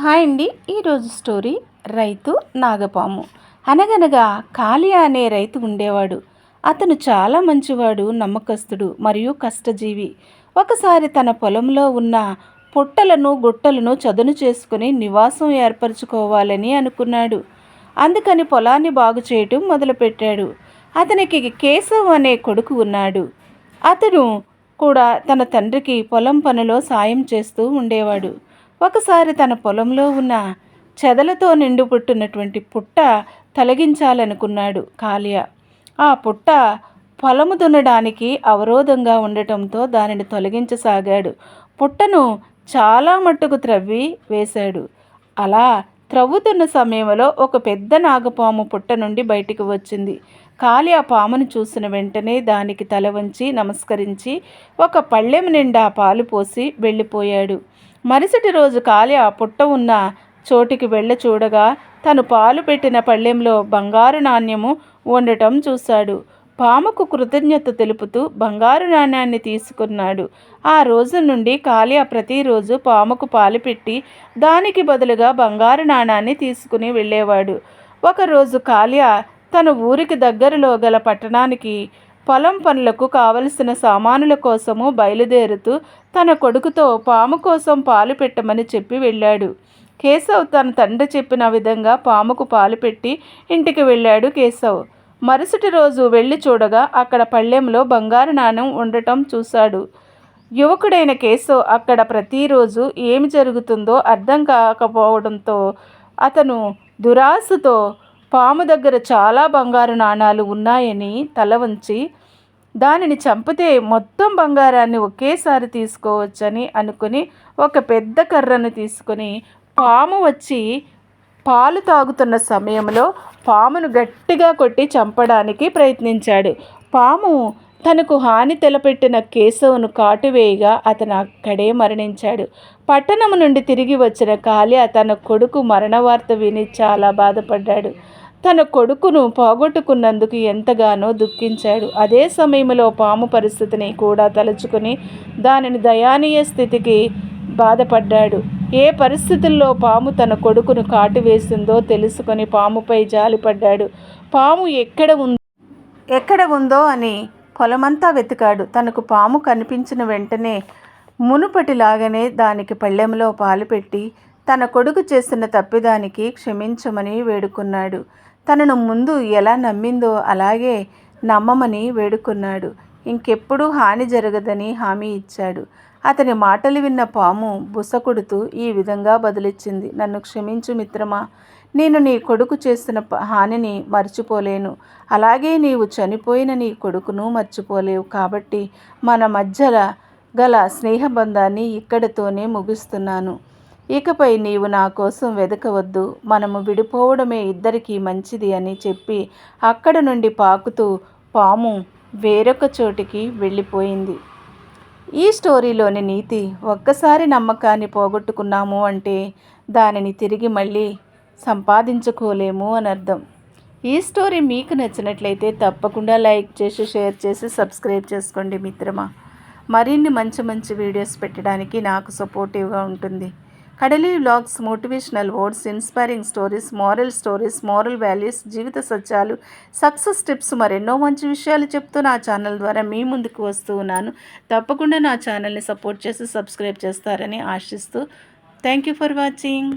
Hi అండి. ఈరోజు story రైతు నాగపాము. అనగనగా కాళియా అనే రైతు ఉండేవాడు. అతను చాలా మంచివాడు నమ్మకస్తుడు మరియు కష్టజీవి. ఒకసారి తన పొలంలో ఉన్న పుట్టలను గుట్టలను చదును చేసుకుని నివాసం ఏర్పరచుకోవాలని అనుకున్నాడు. అందుకని పొలాన్ని బాగు చేయటం మొదలుపెట్టాడు. అతనికి కేశవ్ అనే కొడుకు ఉన్నాడు. అతను కూడా తన తండ్రికి పొలం పనిలో సాయం చేస్తూ ఉండేవాడు. ఒకసారి తన పొలంలో ఉన్న చెదలతో నిండు పుట్టినటువంటి పుట్ట తొలగించాలనుకున్నాడు కాలియ ఆ పుట్ట పొలము దున్నడానికి అవరోధంగా ఉండటంతో దానిని తొలగించసాగాడు. పుట్టను చాలా మట్టుకు త్రవ్వి వేశాడు. అలా త్రవ్వుతున్న సమయంలో ఒక పెద్ద నాగపాము పుట్ట నుండి బయటికి వచ్చింది. కాలి ఆ పామును చూసిన వెంటనే దానికి తల వంచి నమస్కరించి ఒక పళ్ళెం నిండా పాలు పోసి వెళ్ళిపోయాడు. మరుసటి రోజు కాలి ఆ పుట్ట ఉన్న చోటికి వెళ్ళ చూడగా తను పాలు పెట్టిన పళ్ళెంలో బంగారు నాణ్యము ఉండటం చూశాడు. పాముకు కృతజ్ఞత తెలుపుతూ బంగారు నాణ్యాన్ని తీసుకున్నాడు. ఆ రోజు నుండి కాళియా ప్రతిరోజు పాముకు పాలు పెట్టి దానికి బదులుగా బంగారు నాణాన్ని తీసుకుని వెళ్ళేవాడు. ఒకరోజు కాళియా తన ఊరికి దగ్గరలో గల పట్టణానికి పొలం పనులకు కావలసిన సామానుల కోసము బయలుదేరుతూ తన కొడుకుతో పాము కోసం పాలు పెట్టమని చెప్పి వెళ్ళాడు. కేశవ్ తన తండ్రి చెప్పిన విధంగా పాముకు పాలు పెట్టి ఇంటికి వెళ్ళాడు కేశవ్. మరుసటి రోజు వెళ్ళి చూడగా అక్కడ పళ్ళెంలో బంగారు నాణం ఉండటం చూశాడు. యువకుడైన కేశవ్ అక్కడ ప్రతిరోజు ఏమి జరుగుతుందో అర్థం కాకపోవడంతో అతను దురాశతో పాము దగ్గర చాలా బంగారు నాణాలు ఉన్నాయని తల వంచి దానిని చంపితే మొత్తం బంగారాన్ని ఒకేసారి తీసుకోవచ్చని అనుకుని ఒక పెద్ద కర్రను తీసుకొని పాము వచ్చి పాలు తాగుతున్న సమయంలో పామును గట్టిగా కొట్టి చంపడానికి ప్రయత్నించాడు. పాము తనకు హాని తెలపెట్టిన కేశవును కాటువేయగా అతను అక్కడే మరణించాడు. పట్టణం నుండి తిరిగి వచ్చిన కాళి తన కొడుకు మరణ వార్త విని చాలా బాధపడ్డాడు. తన కొడుకును పోగొట్టుకున్నందుకు ఎంతగానో దుఃఖించాడు. అదే సమయంలో పాము పరిస్థితిని కూడా తలుచుకుని దానిని దయానీయ స్థితికి బాధపడ్డాడు. ఏ పరిస్థితుల్లో పాము తన కొడుకును కాటు వేసిందో తెలుసుకొని పాముపై జాలిపడ్డాడు. పాము ఎక్కడ ఉందో ఎక్కడ ఉందో అని పొలమంతా వెతికాడు. తనకు పాము కనిపించిన వెంటనే మునుపటిలాగానే దానికి పళ్ళెంలో పాలు పెట్టి తన కొడుకు చేసిన తప్పిదానికి క్షమించమని వేడుకున్నాడు. తనను ముందు ఎలా నమ్మిందో అలాగే నమ్మమని వేడుకున్నాడు. ఇంకెప్పుడూ హాని జరగదని హామీ ఇచ్చాడు. అతని మాటలు విన్న పాము బుసకొడుతూ ఈ విధంగా బదులిచ్చింది. నన్ను క్షమించు మిత్రమా? నేను నీ కొడుకు చేసిన హానిని మర్చిపోలేను. అలాగే నీవు చనిపోయిన నీ కొడుకును మర్చిపోలేవు. కాబట్టి మన మధ్యల గల స్నేహబంధాన్ని ఇక్కడితోనే ముగిస్తున్నాను. ఇకపై నీవు నా కోసం వెదకవద్దు. మనము విడిపోవడమే ఇద్దరికీ మంచిది అని చెప్పి అక్కడ నుండి పాకుతూ పాము వేరొక చోటికి వెళ్ళిపోయింది. ఈ స్టోరీలోని నీతి ఒక్కసారి నమ్మకాన్ని పోగొట్టుకున్నాము అంటే దానిని తిరిగి మళ్ళీ సంపాదించుకోలేము అని అర్థం. ఈ స్టోరీ మీకు నచ్చినట్లయితే తప్పకుండా లైక్ చేసి షేర్ చేసి సబ్స్క్రైబ్ చేసుకోండి మిత్రమా. మరిన్ని మంచి మంచి వీడియోస్ పెట్టడానికి నాకు సపోర్టివ్గా ఉంటుంది. Kadali vlogs motivational words inspiring stories moral stories moral values జీవిత సత్యాలు సక్సెస్ టిప్స్ మరెన్నో మంచి విషయాలు చెప్తూ నా ఛానల్ ద్వారా మీ ముందుకు వస్తూ ఉన్నాను. తప్పకుండా నా ఛానల్ని సపోర్ట్ చేసి సబ్స్క్రైబ్ చేస్తారని ఆశిస్తూ థ్యాంక్ యూ ఫర్ వాచింగ్.